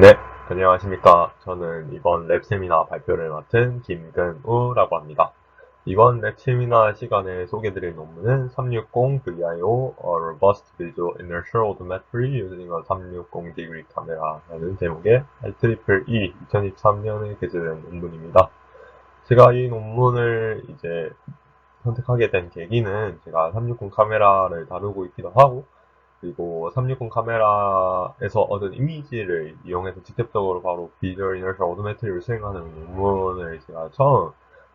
네, 안녕하십니까. 저는 이번 랩 세미나 발표를 맡은 김근우라고 합니다. 이번 랩 세미나 시간에 소개드릴 논문은 360 VIO a Robust Visual Inertial Odometry Using a 360 Degree Camera라는 제목의 IEEE 2023년에 게재된 논문입니다. 제가 이 논문을 이제 선택하게 된 계기는 제가 360 카메라를 다루고 있기도 하고 그리고 360 카메라에서 얻은 이미지를 이용해서 직접적으로 바로 비주얼 이너셜 오토매트리를 수행하는 논문을 제가 처음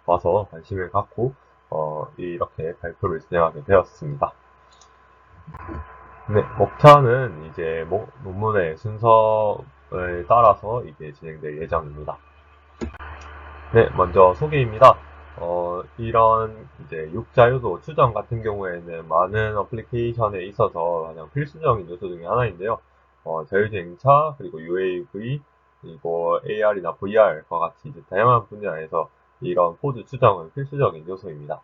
와서 관심을 갖고 어, 이렇게 발표를 진행하게 되었습니다. 네, 목차는 이제 모- 논문의 순서를 따라서 이게 진행될 예정입니다. 네, 먼저 소개입니다. 어, 이런 이제 육자유도 추정 같은 경우에는 많은 어플리케이션에 있어서 가장 필수적인 요소 중에 하나인데요. 어, 자율주행차, 그리고 UAV, 그리고 AR이나 VR과 같이 이제 다양한 분야에서 이런 포즈 추정은 필수적인 요소입니다.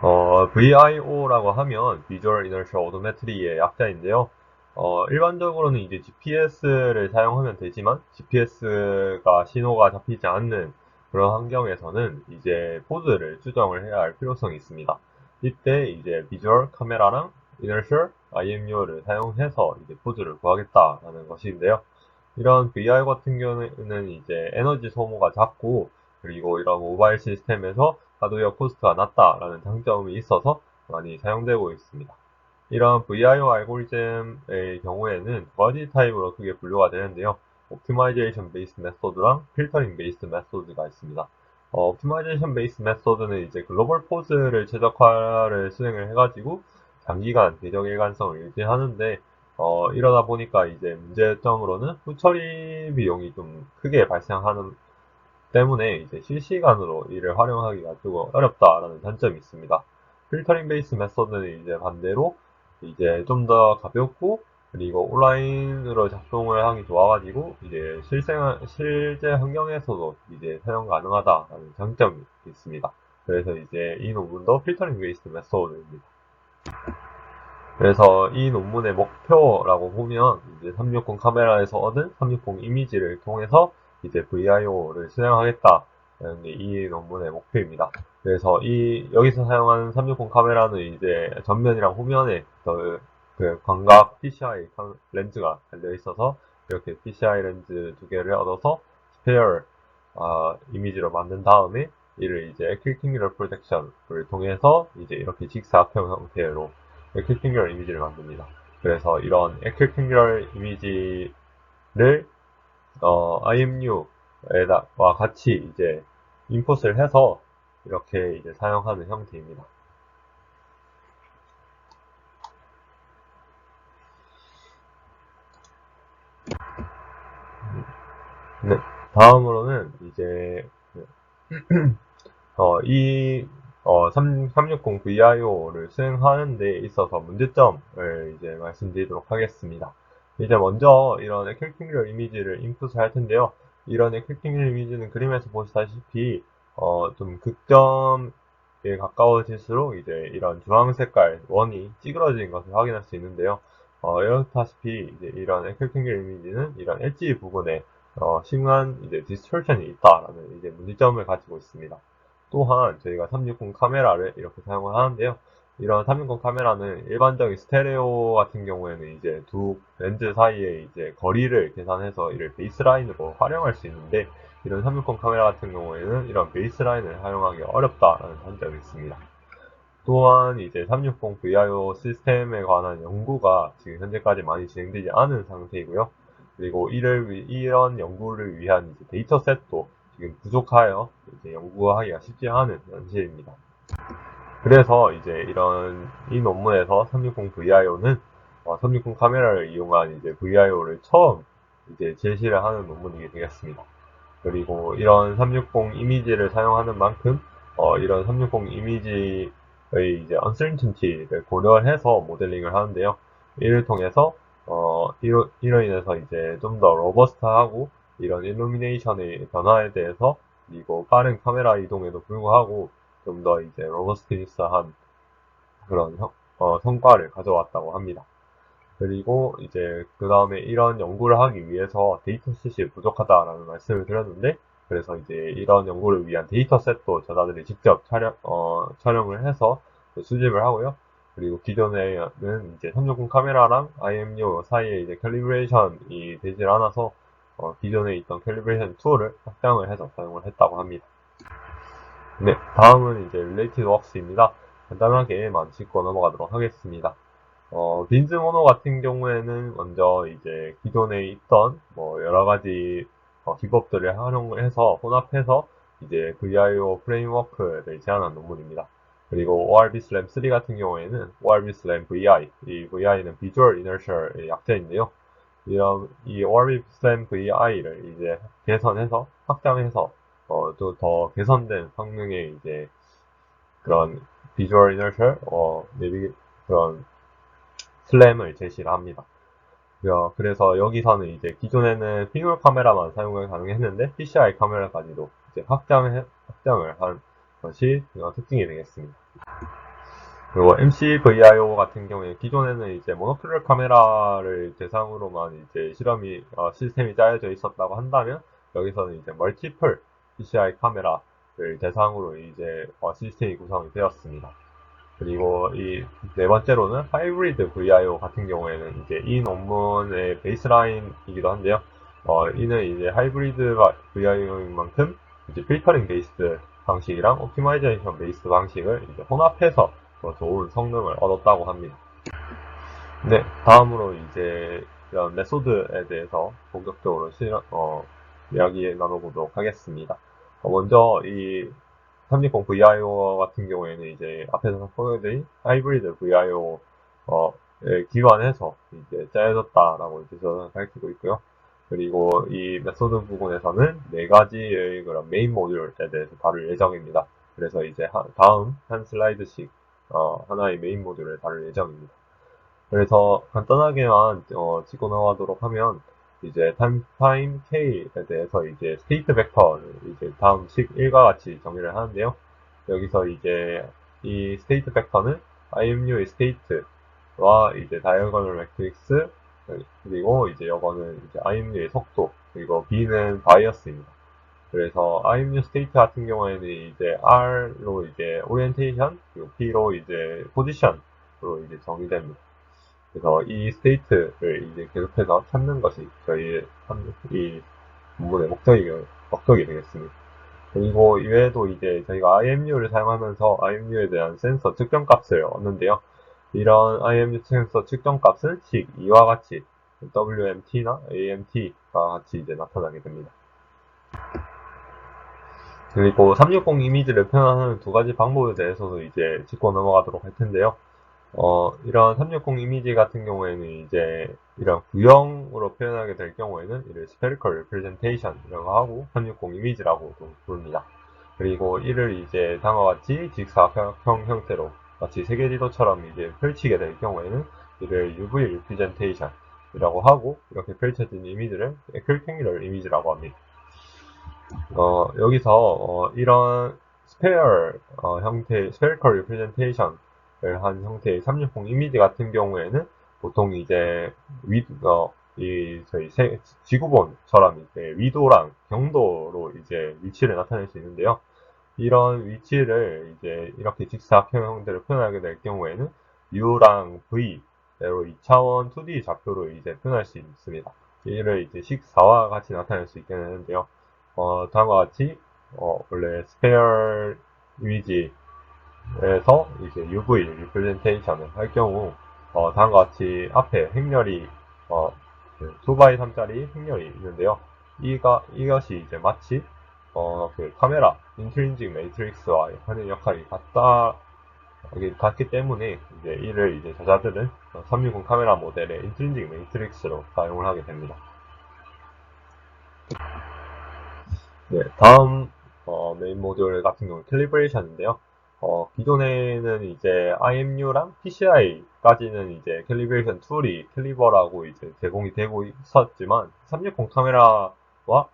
어, VIO라고 하면 Visual Inertial Odometry의 약자인데요. 어, 일반적으로는 이제 GPS를 사용하면 되지만 GPS가 신호가 잡히지 않는 그런 환경에서는 이제 포즈를 추정을 해야 할 필요성이 있습니다. 이때 이제 비주얼 카메라랑 이너셜 IMU를 사용해서 이제 포즈를 구하겠다라는 것인데요. 이런 VR 같은 경우는 이제 에너지 소모가 작고 그리고 이런 모바일 시스템에서 하드웨어 코스트가 낮다라는 장점이 있어서 많이 사용되고 있습니다. 이런 VIO 알고리즘의 경우에는 두 가지 타입으로 크게 분류가 되는데요. 옵티마이제이션 베이스 메소드랑 필터링 베이스 메소드가 있습니다. 어, 옵티마이제이션 베이스 메소드는 이제 글로벌 포즈를 최적화를 수행을 해가지고 장기간 대적 일관성을 유지하는데 어, 이러다 보니까 이제 문제점으로는 후처리 비용이 좀 크게 발생하는 때문에 이제 실시간으로 이를 활용하기가 조금 어렵다라는 단점이 있습니다. 필터링 베이스 메소드는 이제 반대로 이제 좀 더 가볍고 그리고 온라인으로 작동을 하기 좋아가지고 이제 실생 실제 환경에서도 이제 사용 가능하다라는 장점이 있습니다. 그래서 이제 이 논문도 필터링 베이스 메소드입니다. 그래서 이 논문의 목표라고 보면 이제 360 카메라에서 얻은 360 이미지를 통해서 이제 VIO를 수행하겠다라는 게 이 논문의 목표입니다. 그래서 이 여기서 사용하는 360 카메라는 이제 전면이랑 후면에 그, 그 광각 PCI 카- 렌즈가 달려 있어서 이렇게 PCI 렌즈 두 개를 얻어서 스페어 아, 이미지로 만든 다음에 이를 이제 액티킹귤 프로젝션을 통해서 이제 이렇게 직사각형 형태로 액티킹귤 이미지를 만듭니다. 그래서 이런 액티킹귤 이미지를 어, IMU와 같이 이제 인풋을 해서 이렇게 이제 사용하는 형태입니다. 네, 다음으로는 이제 그, 어, 이 어, 3, 360 VIO를 수행하는 데 있어서 문제점을 이제 말씀드리도록 하겠습니다. 이제 먼저 이런 에클킹률 이미지를 인풋을 할 텐데요. 이런 에클킹률 이미지는 그림에서 보시다시피 어, 좀 극점에 가까워질수록 이제 이런 주황 색깔 원이 찌그러진 것을 확인할 수 있는데요. 어, 이렇다시피 이제 이런 에클킹률 이미지는 이런 엣지 부분에 어, 심한 이제 디스토션이 있다라는 이제 문제점을 가지고 있습니다. 또한 저희가 360 카메라를 이렇게 사용을 하는데요. 이런 360 카메라는 일반적인 스테레오 같은 경우에는 이제 두 렌즈 사이에 이제 거리를 계산해서 이를 베이스라인으로 활용할 수 있는데 이런 360 카메라 같은 경우에는 이런 베이스라인을 활용하기 어렵다라는 단점이 있습니다. 또한 이제 360 VIO 시스템에 관한 연구가 지금 현재까지 많이 진행되지 않은 상태이고요. 그리고 이를 위- 이런 연구를 위한 데이터셋도 지금 부족하여 이제 연구하기가 쉽지 않은 현실입니다. 그래서 이제 이런 이 논문에서 360 VIO는 360 카메라를 이용한 이제 VIO를 처음 이제 제시를 하는 논문이 되겠습니다. 그리고 이런 360 이미지를 사용하는 만큼 어, 이런 360 이미지의 이제 uncertainty를 고려해서 모델링을 하는데요. 이를 통해서 어, 이로, 이로 인해서 이제 좀 더 로버스트하고 이런 일루미네이션의 변화에 대해서 그리고 빠른 카메라 이동에도 불구하고 좀 더 이제 로버스티니스한 그런 형- 어, 성과를 가져왔다고 합니다. 그리고 이제 그 다음에 이런 연구를 하기 위해서 데이터셋이 부족하다라는 말씀을 드렸는데 그래서 이제 이런 연구를 위한 데이터셋도 저자들이 직접 촬영, 어, 촬영을 해서 수집을 하고요. 그리고 기존에는 이제 360 카메라랑 IMU 사이에 이제 캘리브레이션이 되질 않아서 어, 기존에 있던 캘리브레이션 툴을 확장을 해서 사용을 했다고 합니다. 네, 다음은 이제 Related Works입니다. 간단하게만 짚고 넘어가도록 하겠습니다. 어, 빈즈 모노 같은 경우에는 먼저 이제 기존에 있던 뭐 여러 가지 어, 기법들을 활용해서 혼합해서 이제 VIO 프레임워크를 제안한 논문입니다. 그리고 ORB SLAM 3 같은 경우에는 ORB SLAM VI, 이 VI는 Visual Inertial의 약자인데요. 이런 이 ORB SLAM VI를 이제 개선해서 확장해서 어, 또 더 개선된 성능의 이제 그런 Visual Inertial 어, 내비 그런 슬램을 제시를 합니다. 어, 그래서 여기서는 이제 기존에는 핑홀 카메라만 사용이 가능했는데 PCI 카메라까지도 이제 확장 확장을 한 것이 특징이 되겠습니다. 그리고 MCVIO 같은 경우에 기존에는 이제 모노큘러 카메라를 대상으로만 이제 실험이 어, 시스템이 짜여져 있었다고 한다면 여기서는 이제 멀티플 PCI 카메라를 대상으로 이제 어, 시스템이 구성이 되었습니다. 그리고 이 네 번째로는 하이브리드 VIO 같은 경우에는 이제 이 논문의 베이스라인이기도 한데요. 어, 이는 이제 하이브리드 VIO인 만큼 이제 필터링 베이스 방식이랑 옵티마이제이션 베이스 방식을 이제 혼합해서 더 좋은 성능을 얻었다고 합니다. 네, 다음으로 이제 이런 메소드에 대해서 본격적으로 실험, 어, 이야기 나눠보도록 하겠습니다. 어, 먼저 이 360 VIO 같은 경우에는 이제 앞에서 소개드린 하이브리드 VIO 어, 에 기반해서 이제 짜여졌다라고 이제 저는 밝히고 있고요. 그리고 이 메소드 부분에서는 네 가지의 그런 메인 모듈에 대해서 다룰 예정입니다. 그래서 이제 하, 다음 한 슬라이드씩 어, 하나의 메인 모듈을 다룰 예정입니다. 그래서 간단하게만 어, 짚고 나가도록 하면 이제 타임, 타임 K에 대해서 이제 스테이트 벡터를 이제 다음 식 1과 같이 정의를 하는데요. 여기서 이제 이 스테이트 벡터는 IMU의 스테이트와 이제 다이어거널 매트릭스 그리고 이제 이거는 이제 IMU의 속도 그리고 B는 바이어스입니다. 그래서 IMU 스테이트 같은 경우에는 이제 R로 이제 오리엔테이션 그리고 P로 이제 포지션으로 이제 정의됩니다. 그래서 이 스테이트를 이제 계속해서 찾는 것이 저희의 이 본문의 목적이, 목적이 되겠습니다. 그리고 이외에도 이제 저희가 IMU를 사용하면서 IMU에 대한 센서 측정 값을 얻는데요. 이런 IMU 센서 측정 값은 식 2와 같이 WMT나 AMT가 같이 이제 나타나게 됩니다. 그리고 360 이미지를 표현하는 두 가지 방법에 대해서도 이제 짚고 넘어가도록 할 텐데요. 어, 이런 360 이미지 같은 경우에는 이제 이런 구형으로 표현하게 될 경우에는 이를 spherical representation이라고 하고 360 이미지라고도 부릅니다. 그리고 이를 이제 다음과 같이 직사각형 형태로 마치 세계 지도처럼 이제 펼치게 될 경우에는 이를 UV representation이라고 하고 이렇게 펼쳐진 이미지를 rectangular 이미지라고 합니다. 어, 여기서 어, 이런 스페어 어, 형태, spherical representation 한 형태의 360 이미지 같은 경우에는 보통 이제 위, 어, 이 저희 세, 지구본처럼 이제 위도랑 경도로 이제 위치를 나타낼 수 있는데요. 이런 위치를 이제 이렇게 직사각 형 형태로 표현하게 될 경우에는 U랑 V로 2차원 2D 좌표로 이제 표현할 수 있습니다. 이를 이제 식4와 같이 나타낼 수 있게 되는데요. 어, 다음과 같이 어, 원래 스페어 이미지 에서 이제 UV 리프레젠테이션을 할 경우 어, 다음과 같이 앞에 행렬이 어, 2x 3짜리 행렬이 있는데요. 이가 이것이 이제 마치 어, 그 카메라 인트린직 매트릭스와 하는 역할이 같다 같기 때문에 이제 이를 이제 저자들은 360 카메라 모델의 인트린직 매트릭스로 사용을 하게 됩니다. 네, 다음 어, 메인 모듈 같은 경우 캘리브레이션인데요. 어, 기존에는 이제 IMU랑 PCI까지는 이제 캘리브레이션 툴이 캘리버라고 이제 제공이 되고 있었지만 360 카메라와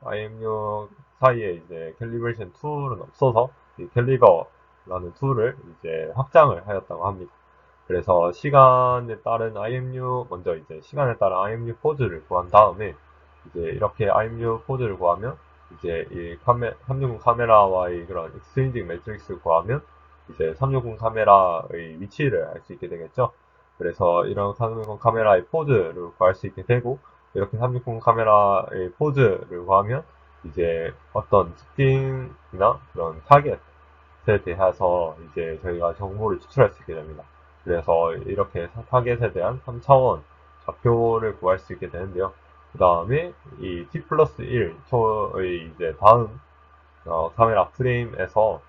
IMU 사이에 이제 캘리브레이션 툴은 없어서 이 캘리버라는 툴을 이제 확장을 하였다고 합니다. 그래서 시간에 따른 IMU 먼저 이제 시간에 따른 IMU 포즈를 구한 다음에 이제 이렇게 IMU 포즈를 구하면 이제 이 카메 360 카메라와의 그런 익스트린직 매트릭스를 구하면 이제 360 카메라의 위치를 알 수 있게 되겠죠. 그래서 이런 360 카메라의 포즈를 구할 수 있게 되고 이렇게 360 카메라의 포즈를 구하면 이제 어떤 특징이나 그런 타겟에 대해서 이제 저희가 정보를 추출할 수 있게 됩니다. 그래서 이렇게 타겟에 대한 3차원 좌표를 구할 수 있게 되는데요. 그 다음에 이 t 플러스 1 초의 이제 다음 어, 카메라 프레임에서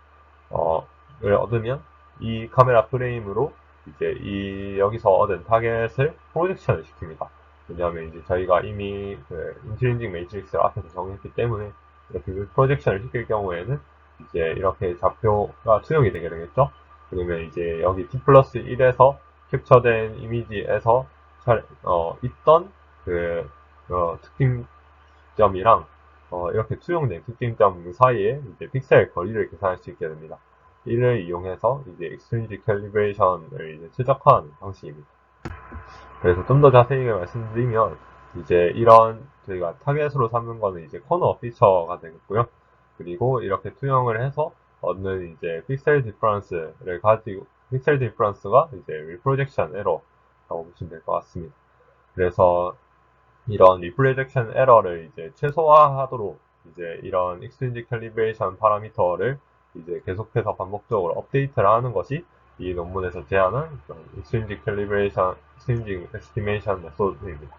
어, 를 얻으면 이 카메라 프레임으로 이제 이 여기서 얻은 타겟을 프로젝션을 시킵니다. 왜냐하면 이제 저희가 이미 그 인트린직 매트릭스를 앞에서 정했기 때문에 이렇게 그 프로젝션을 시킬 경우에는 이제 이렇게 좌표가 투영이 되게 되겠죠. 그러면 이제 여기 t 플러스 1에서 캡처된 이미지에서 잘, 어, 있던 그 어, 특징점이랑 어, 이렇게 투영된 특징점 사이에 이제 픽셀 거리를 계산할 수 있게 됩니다. 이를 이용해서 이제 익스트린지 캘리브레이션을 이제 최적화하는 방식입니다. 그래서 좀 더 자세히 말씀드리면 이제 이런 저희가 타겟으로 삼는 거는 이제 코너 피처가 되겠고요. 그리고 이렇게 투영을 해서 얻는 이제 픽셀 디퍼런스를 가지고 픽셀 디퍼런스가 이제 리프로젝션 에러라고 보시면 될 것 같습니다. 그래서 이런 리프레젝션 에러를 이제 최소화하도록 이제 이런 익스트린지 캘리브레이션 파라미터를 이제 계속해서 반복적으로 업데이트를 하는 것이 이 논문에서 제안한 익스트린지 캘리브레이션, 익스트린지 에스티메이션 메소드입니다.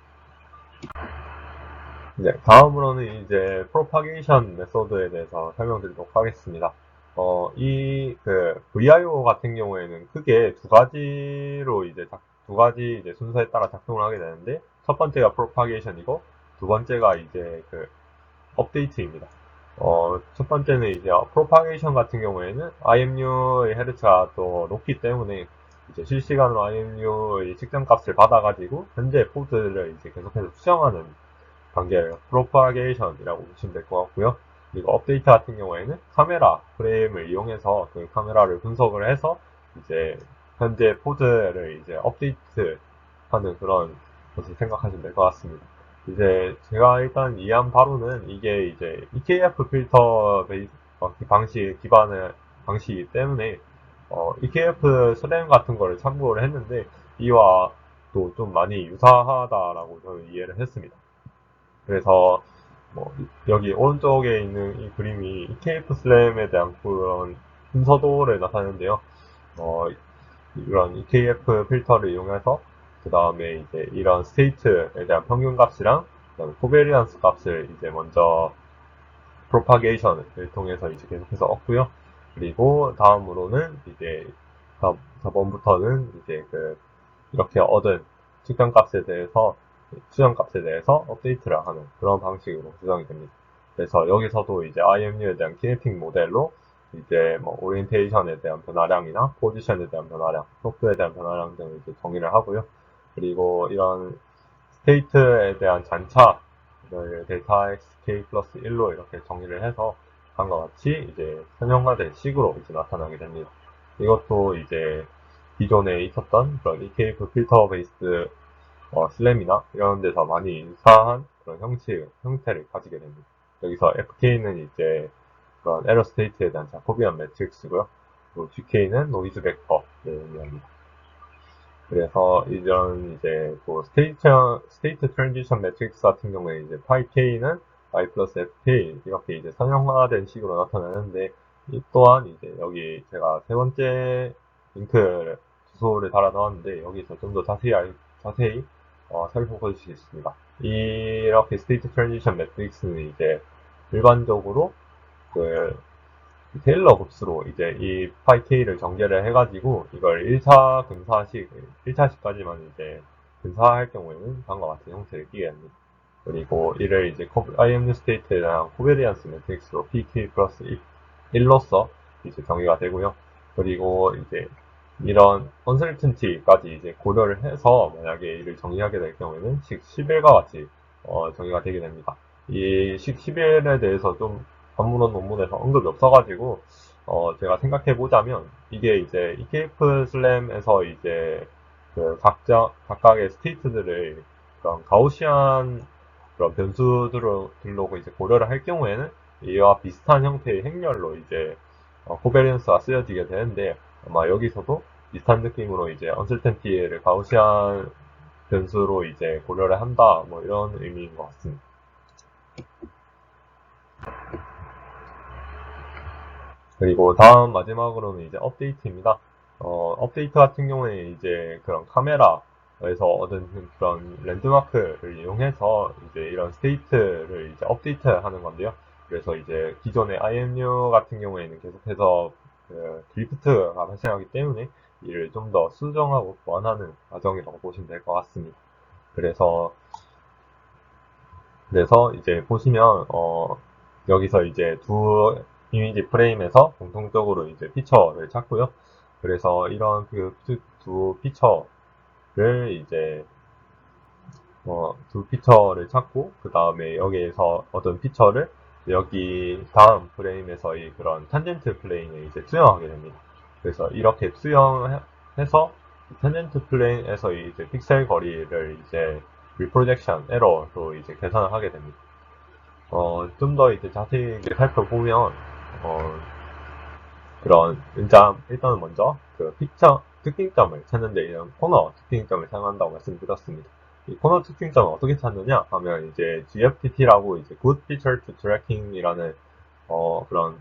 네, 다음으로는 이제 프로파게이션 메소드에 대해서 설명드리도록 하겠습니다. 어, 이, 그, VIO 같은 경우에는 크게 두 가지로 이제 작- 두 가지 이제 순서에 따라 작동을 하게 되는데, 첫 번째가 프로파게이션이고, 두 번째가 이제 그, 업데이트입니다. 어, 첫 번째는 이제 프로파게이션 같은 경우에는 IMU의 헤르츠가 또 높기 때문에 이제 실시간으로 IMU의 측정 값을 받아가지고 현재 포즈를 이제 계속해서 수정하는 관계를 프로파게이션이라고 보시면 될 것 같고요. 그리고 업데이트 같은 경우에는 카메라 프레임을 이용해서 그 카메라를 분석을 해서 이제 현재 포즈를 이제 업데이트 하는 그런 것을 생각하시면 될 것 같습니다. 이제 제가 일단 이해한 바로는 이게 이제 EKF 필터 베이스 어, 기- 방식 기반의 방식이기 때문에 어, EKF 슬램 같은 거를 참고를 했는데 이와 또 좀 많이 유사하다라고 저는 이해를 했습니다. 그래서 뭐 여기 오른쪽에 있는 이 그림이 EKF 슬램에 대한 그런 순서도를 나타내는데요. 어, 이런 EKF 필터를 이용해서 그 다음에 이제 이런 스테이트에 대한 평균 값이랑 그다음에 코베리언스 값을 이제 먼저 프로파게이션을 통해서 이제 계속해서 얻고요. 그리고 다음으로는 이제 4번부터는 이제 그 이렇게 얻은 측정 값에 대해서 수정 값에 대해서 업데이트를 하는 그런 방식으로 구성이 됩니다. 그래서 여기서도 이제 IMU에 대한 키네틱 모델로 이제 뭐 오리엔테이션에 대한 변화량이나 포지션에 대한 변화량, 속도에 대한 변화량 등을 이제 정의를 하고요. 그리고 이런 스테이트에 대한 잔차를 델타 xk 플러스 1로 이렇게 정의를 해서 한과 같이 이제 선형화된 식으로 이제 나타나게 됩니다. 이것도 이제 기존에 있었던 그런 EKF 필터 베이스 어, 슬램이나 이런 데서 많이 유사한 그런 형식, 형태를 가지게 됩니다. 여기서 FK는 이제 그런 에러 스테이트에 대한 자코비안 매트릭스고요. GK는 노이즈 벡터를 의미합니다. 그래서 이런 이제 또 스테이트 스테이트 트랜지션 매트릭스 같은 경우에 이제 파이 k는 i 플러스 fk 이렇게 이제 선형화된 식으로 나타나는데 이 또한 이제 여기 제가 세 번째 링크 주소를 달아 넣었는데 여기서 좀 더 자세히 알- 자세히 어, 살펴보실 수 있습니다. 이렇게 스테이트 트랜지션 매트릭스는 이제 일반적으로 그 테일러 곱수로 이제 이 파이 k를 전개를 해가지고 이걸 1차 근사식, 1차식까지만 이제 근사할 경우에는 다음과 같은 형태를 띠게 됩니다. 그리고 이를 이제 IMU 스테이트에 대한 코베리언스 매트릭스로 PK 플러스 1로서 이제 정의가 되고요. 그리고 이제 이런 언설튼티까지 이제 고려를 해서 만약에 이를 정의하게 될 경우에는 식 11과 같이 어, 정의가 되게 됩니다. 이 식 11에 대해서 좀 전문원 논문에서 언급이 없어가지고 어, 제가 생각해 보자면, 이게 이제 EKF 슬램에서 이제 그 각자, 각각의 스테이트들을 그런 가우시안 그런 변수들로 들로 이제 고려를 할 경우에는 이와 비슷한 형태의 행렬로 이제 어, 코베리언스가 쓰여지게 되는데 아마 여기서도 비슷한 느낌으로 이제 언설텐티를 가우시안 변수로 이제 고려를 한다 뭐 이런 의미인 것 같습니다. 그리고 다음 마지막으로는 이제 업데이트입니다. 어, 업데이트 같은 경우에 이제 그런 카메라에서 얻은 그런 랜드마크를 이용해서 이제 이런 스테이트를 이제 업데이트 하는 건데요. 그래서 이제 기존의 IMU 같은 경우에는 계속해서 그 드리프트가 발생하기 때문에 이를 좀 더 수정하고 보완하는 과정이라고 보시면 될 것 같습니다. 그래서 그래서 이제 보시면 어 여기서 이제 두 이미지 프레임에서 공통적으로 이제 피처를 찾고요. 그래서 이런 그 두 피처를 이제 어, 두 피처를 찾고 그 다음에 여기에서 어떤 피처를 여기 다음 프레임에서의 그런 탄젠트 플레인에 이제 수영하게 됩니다. 그래서 이렇게 수영해서 탄젠트 플레인에서의 이제 픽셀 거리를 이제 리프로젝션 에러로 이제 계산을 하게 됩니다. 어, 좀 더 이제 자세히 살펴보면 어, 그런 은장 일단은 먼저 그 픽처 특징점을 찾는데 이런 코너 특징점을 사용한다고 말씀드렸습니다. 이 코너 특징점을 어떻게 찾느냐 하면 이제 GFTT라고 이제 Good Feature to Tracking이라는 어 그런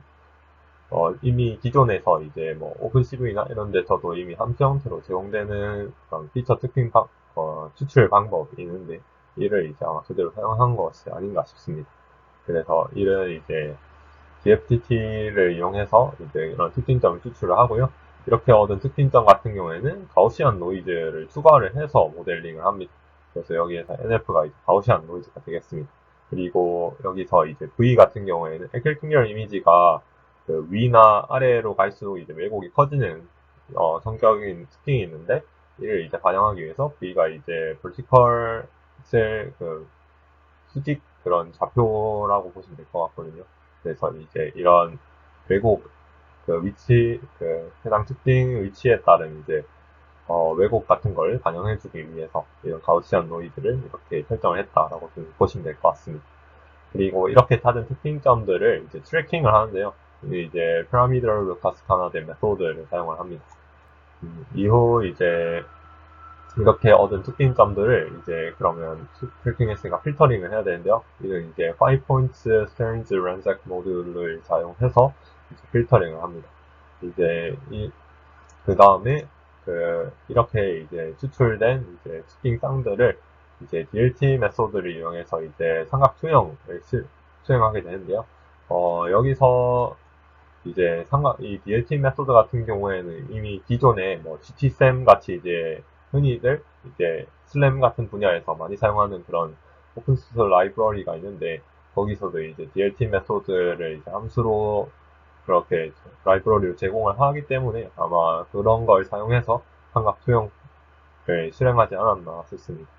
어 이미 기존에서 이제 뭐 오픈CV나 이런 데서도 이미 함수 형태로 제공되는 그런 피처 특징 방, 어, 추출 방법이 있는데 이를 이제 아마 그대로 사용한 것이 아닌가 싶습니다. 그래서 이를 이제 GFTT를 이용해서 이제 이런 특징점을 추출을 하고요. 이렇게 얻은 특징점 같은 경우에는 가우시안 노이즈를 추가를 해서 모델링을 합니다. 그래서 여기에서 NF가 가우시안 노이즈가 되겠습니다. 그리고 여기서 이제 V 같은 경우에는 에클킹열 이미지가 그 위나 아래로 갈수록 이제 왜곡이 커지는 어, 성격인 특징이 있는데 이를 이제 반영하기 위해서 V가 이제 vertical 셀그 수직 그런 좌표라고 보시면 될 것 같거든요. 그래서 이제 이런 왜곡 그 위치 그 해당 특징 위치에 따른 이제 어, 왜곡 같은 걸 반영해주기 위해서 이런 가우시안 노이즈를 이렇게 설정을 했다라고 좀 보시면 될 것 같습니다. 그리고 이렇게 찾은 특징점들을 이제 트래킹을 하는데요. 이제 피라미드럴 카스카나데 메소드를 사용을 합니다. 음, 이후 이제 이렇게 얻은 특징점들을 이제 그러면 트래킹했으니까 필터링을 해야 되는데요. 이건 이제 5 points strange ransack 모듈을 사용해서 필터링을 합니다. 이제 이, 그 다음에 그 이렇게 이제 추출된 이제 특징 쌍들을 이제 DLT 메소드를 이용해서 이제 삼각 투영을 시, 수행하게 되는데요. 어, 여기서 이제 삼각 이 DLT 메소드 같은 경우에는 이미 기존에 뭐 GTSM 같이 이제 흔히들 이제 슬램 같은 분야에서 많이 사용하는 그런 오픈소스 라이브러리가 있는데 거기서도 이제 DLT 메소드를 이제 함수로 그렇게 라이브러리를 제공을 하기 때문에 아마 그런 걸 사용해서 삼각 투영을 실행하지 않았나 싶습니다.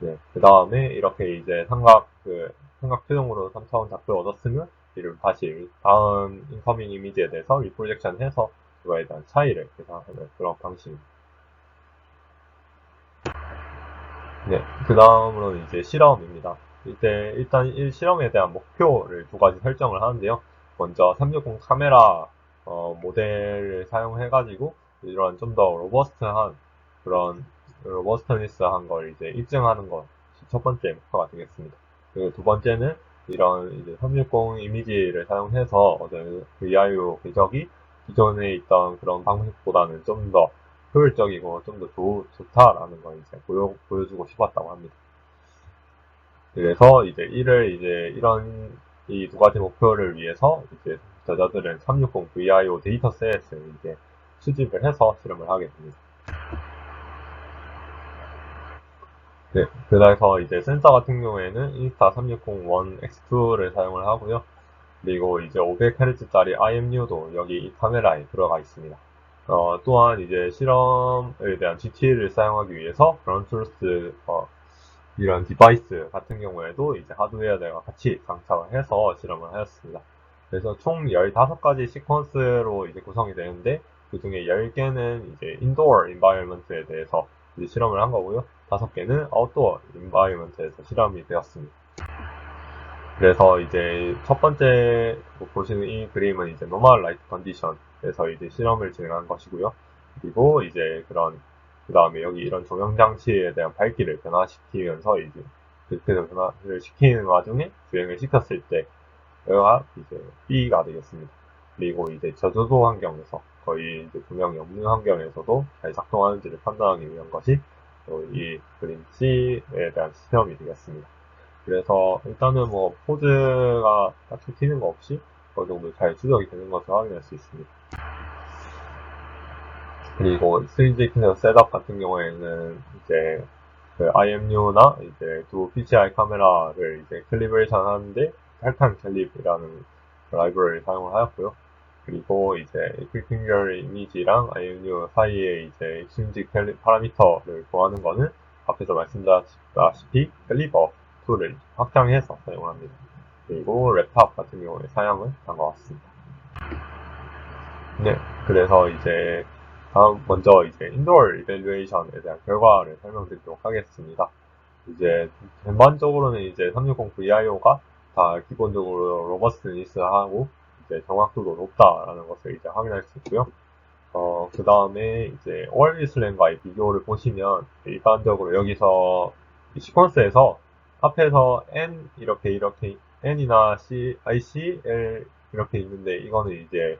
네, 그 다음에 이렇게 이제 삼각 그 삼각 투영으로 3차원 좌표를 얻었으면 이를 다시 다음 인커밍 이미지에 대해서 리프로젝션 해서 그거에 대한 차이를 계산하는 그런 방식입니다. 네, 그 다음으로는 이제 실험입니다. 이때 일단 이 실험에 대한 목표를 두 가지 설정을 하는데요. 먼저 360 카메라 어, 모델을 사용해가지고 이런 좀 더 로버스트한 그런 로버스트니스한 걸 이제 입증하는 것이 첫 번째 목표가 되겠습니다. 그리고 두 번째는 이런 이제 360 이미지를 사용해서 얻은 VIO 궤적이 기존에 있던 그런 방식보다는 좀더 효율적이고 좀 더 좋다라는 걸 이제 보여, 보여주고 싶었다고 합니다. 그래서 이제 이를 이제 이런 이 두 가지 목표를 위해서 이제 저자들은 360 VIO 데이터셋을 이제 수집을 해서 실험을 하게 됩니다. 네, 그래서 이제 센서 같은 경우에는 인스타 360 One X2를 사용을 하고요. 그리고 이제 500Hz짜리 IMU도 여기 이 카메라에 들어가 있습니다. 어, 또한 이제 실험에 대한 GT를 사용하기 위해서 브라운소스 어, 이런 디바이스 같은 경우에도 이제 하드웨어들과 같이 장착을 해서 실험을 하였습니다. 그래서 총 15가지 시퀀스로 이제 구성이 되는데 그 중에 10개는 이제 인도어 인바이러먼트에 대해서 실험을 한 거고요. 5개는 아웃도어 인바이러먼트에서 실험이 되었습니다. 그래서 이제 첫 번째 보시는 이 그림은 이제 노멀 라이트 컨디션 에서 이제 실험을 진행한 것이고요. 그리고 이제 그런 그 다음에 여기 이런 조명 장치에 대한 밝기를 변화시키면서 이제 그렇게 변화를 시키는 와중에 주행을 시켰을 때가 이제 B가 되겠습니다. 그리고 이제 저조도 환경에서 거의 이제 조명이 없는 환경에서도 잘 작동하는지를 판단하기 위한 것이 또이 그림 C에 대한 실험이 되겠습니다. 그래서 일단은 뭐 포즈가 딱히 튀는 거 없이 어느 정도 잘 추적이 되는 것을 확인할 수 있습니다. 그리고 3D 캐너 셋업 같은 경우에는 이제 그 IMU나 이제 두 PCI 카메라를 이제 캘리브레이션 하는데 탈탄 캘립이라는 라이브러리를 사용을 하였고요. 그리고 이제 퀵핑결 이미지랑 IMU 사이에 이제 익스인지 캘리 파라미터를 구하는 거는 앞에서 말씀드렸다시피 캘리버 툴을 확장해서 사용을 합니다. 그리고 랩탑 같은 경우에 사용을 한 것 같습니다. 네, 그래서 이제 다음 먼저 이제 인도어 이벨루에이션에 대한 결과를 설명드리도록 하겠습니다. 이제 전반적으로는 이제 360 VIO가 다 기본적으로 로버스니스하고 이제 정확도도 높다라는 것을 이제 확인할 수 있고요. 어, 그 다음에 이제 ORB 슬램과의 비교를 보시면 일반적으로 여기서 이 시퀀스에서 앞에서 N 이렇게 이렇게 N이나 C, IC, L 이렇게 있는데 이거는 이제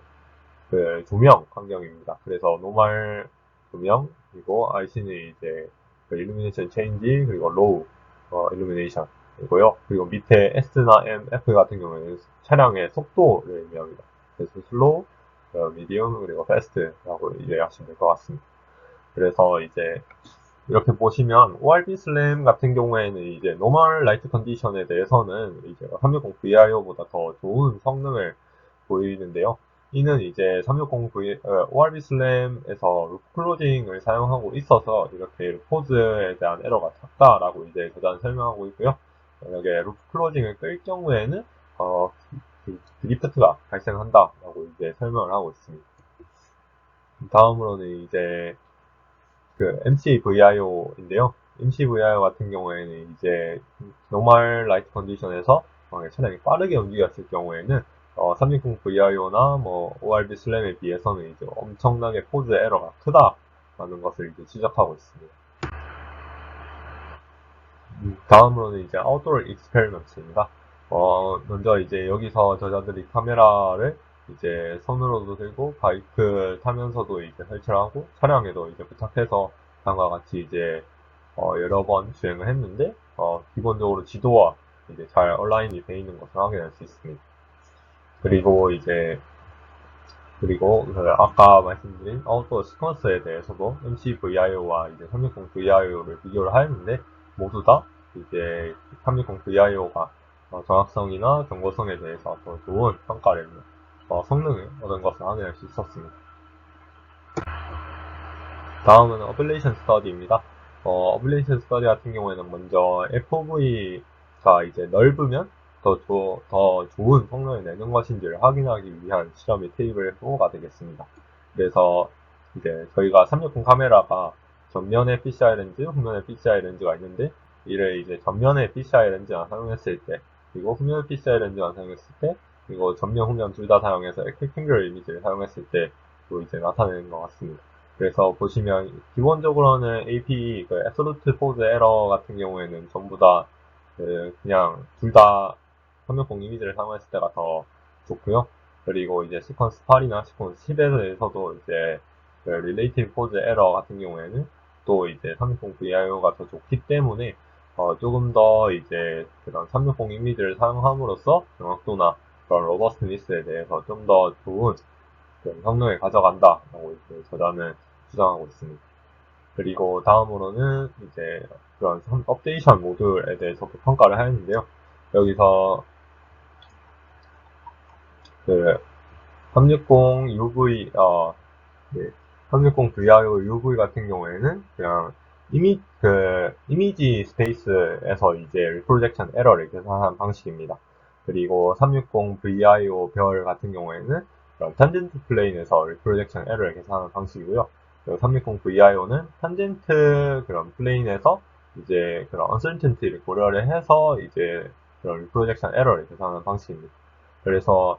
그 조명 환경입니다. 그래서 노멀 조명 그리고 IC는 이제 그 일루미네이션 체인지 그리고 로우 어, 일루미네이션 이고요. 그리고 밑에 S나 M, F 같은 경우에는 차량의 속도를 의미합니다. 그래서 슬로우, 미디엄 그리고 패스트라고 이해하시면 될 것 같습니다. 그래서 이제 이렇게 보시면 ORB 슬램 같은 경우에는 이제 노멀 라이트 컨디션에 대해서는 이제 360 VIO보다 더 좋은 성능을 보이는데요. 이는 이제 360 V, 어, ORB 슬램에서 클로징을 사용하고 있어서 이렇게 포즈에 대한 에러가 작다라고 이제 저자는 설명하고 있고요. 만약에 루프 클로징을 끌 경우에는 어, 그 드리프트가 발생한다라고 이제 설명을 하고 있습니다. 다음으로는 이제 그 MCVIO인데요. MCVIO 같은 경우에는 이제 노멀 라이트 컨디션에서 차량이 빠르게 움직였을 경우에는 어, 360 VIO나 뭐 ORB 슬램에 비해서는 이제 엄청나게 포즈 에러가 크다라는 것을 이제 지적하고 있습니다. 음, 다음으로는 이제 아웃도어 익스페리먼트입니다. 어, 먼저 이제 여기서 저자들이 카메라를 이제 손으로도 들고 바이크 타면서도 이제 설치를 하고 차량에도 이제 부착해서 다음과 같이 이제 어, 여러 번 주행을 했는데 어, 기본적으로 지도와 이제 잘 얼라인이 되어 있는 것을 확인할 수 있습니다. 그리고 이제 그리고 그 아까 말씀드린 아웃도어 시퀀스에 대해서도 MCVIO와 이제 360 VIO를 비교를 하였는데 모두 다 이제 360 VIO가 어, 정확성이나 정보성에 대해서 더 좋은 평가를 어, 성능을 얻은 것을 확인할 수 있었습니다. 다음은 어블레이션 스터디입니다. 어, 어블레이션 스터디 같은 경우에는 먼저 FOV가 이제 넓으면 더, 조, 더 좋은 성능을 내는 것인지를 확인하기 위한 실험의 테이블 프로가 되겠습니다. 그래서 이제 저희가 360 카메라가 전면에 PCI 렌즈, 후면에 PCI 렌즈가 있는데 이를 이제 전면에 PCI 렌즈만 사용했을 때 그리고 후면 PCI 렌즈만 사용했을 때 그리고 전면, 후면 둘 다 사용해서 퀵핑글 이미지를 사용했을 때도 이제 나타내는 것 같습니다. 그래서 보시면 기본적으로는 AP 그 absolute pose error 같은 경우에는 전부 다 그 그냥 둘다360 이미지를 사용했을 때가 더 좋고요. 그리고 이제 시퀀스 8이나 시퀀스 10에서도 이제 그 relative pose error 같은 경우에는 또 이제 360 VIO가 더 좋기 때문에 어, 조금 더 이제 그런 360 이미지를 사용함으로써 정확도나 그런 로버스니스에 대해서 좀 더 좋은 그런 성능을 가져간다라고 이제 저자는 주장하고 있습니다. 그리고 다음으로는 이제 그런 업데이션 모듈에 대해서도 평가를 하였는데요. 여기서 그 360 UV 어 네, 360 VIO UV 같은 경우에는 그냥 이미 그 이미지 스페이스에서 이제 리프로젝션 에러를 계산하는 방식입니다. 그리고 360 VIO 별 같은 경우에는 그런 탄젠트 플레인에서 리프로젝션 에러를 계산하는 방식이고요. 그리고 360 VIO는 탄젠트 그런 플레인에서 이제 그런 uncertainty를 고려를 해서 이제 그런 리프로젝션 에러를 계산하는 방식입니다. 그래서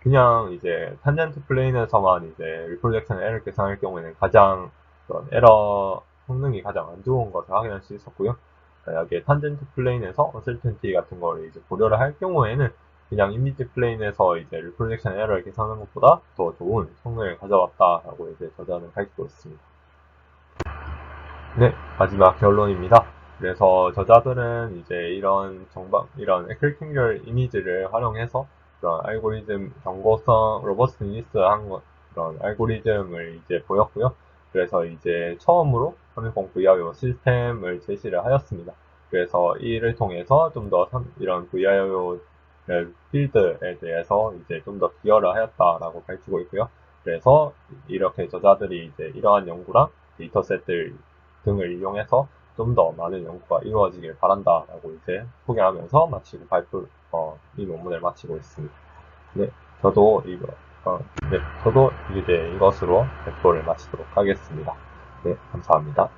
그냥 이제 탄젠트 플레인에서만 이제 리프로젝션 에러 계산할 경우에는 가장 그런 에러 성능이 가장 안 좋은 것을 확인할 수 있었고요. 만약에 탄젠트 플레인에서 uncertainty 같은 거를 이제 고려를 할 경우에는 그냥 이미지 플레인에서 이제 리프로젝션 에러를 계산하는 것보다 더 좋은 성능을 가져왔다라고 이제 저자는 밝히고 있습니다. 네, 마지막 결론입니다. 그래서 저자들은 이제 이런 정방, 이런 에클킹결 이미지를 활용해서 그런 알고리즘 경고성 로버스니스한 것, 그런 알고리즘을 이제 보였고요. 그래서 이제 처음으로 360 VIO 시스템을 제시를 하였습니다. 그래서 이를 통해서 좀 더 이런 VIO 필드에 대해서 이제 좀 더 기여를 하였다라고 밝히고 있고요. 그래서 이렇게 저자들이 이제 이러한 연구랑 데이터셋들 등을 이용해서 좀 더 많은 연구가 이루어지길 바란다라고 이제 소개하면서 마치고 발표 어, 이 논문을 마치고 있습니다. 네, 저도 이거 어, 네, 저도 이제 이것으로 발표를 마치도록 하겠습니다. 네, 감사합니다.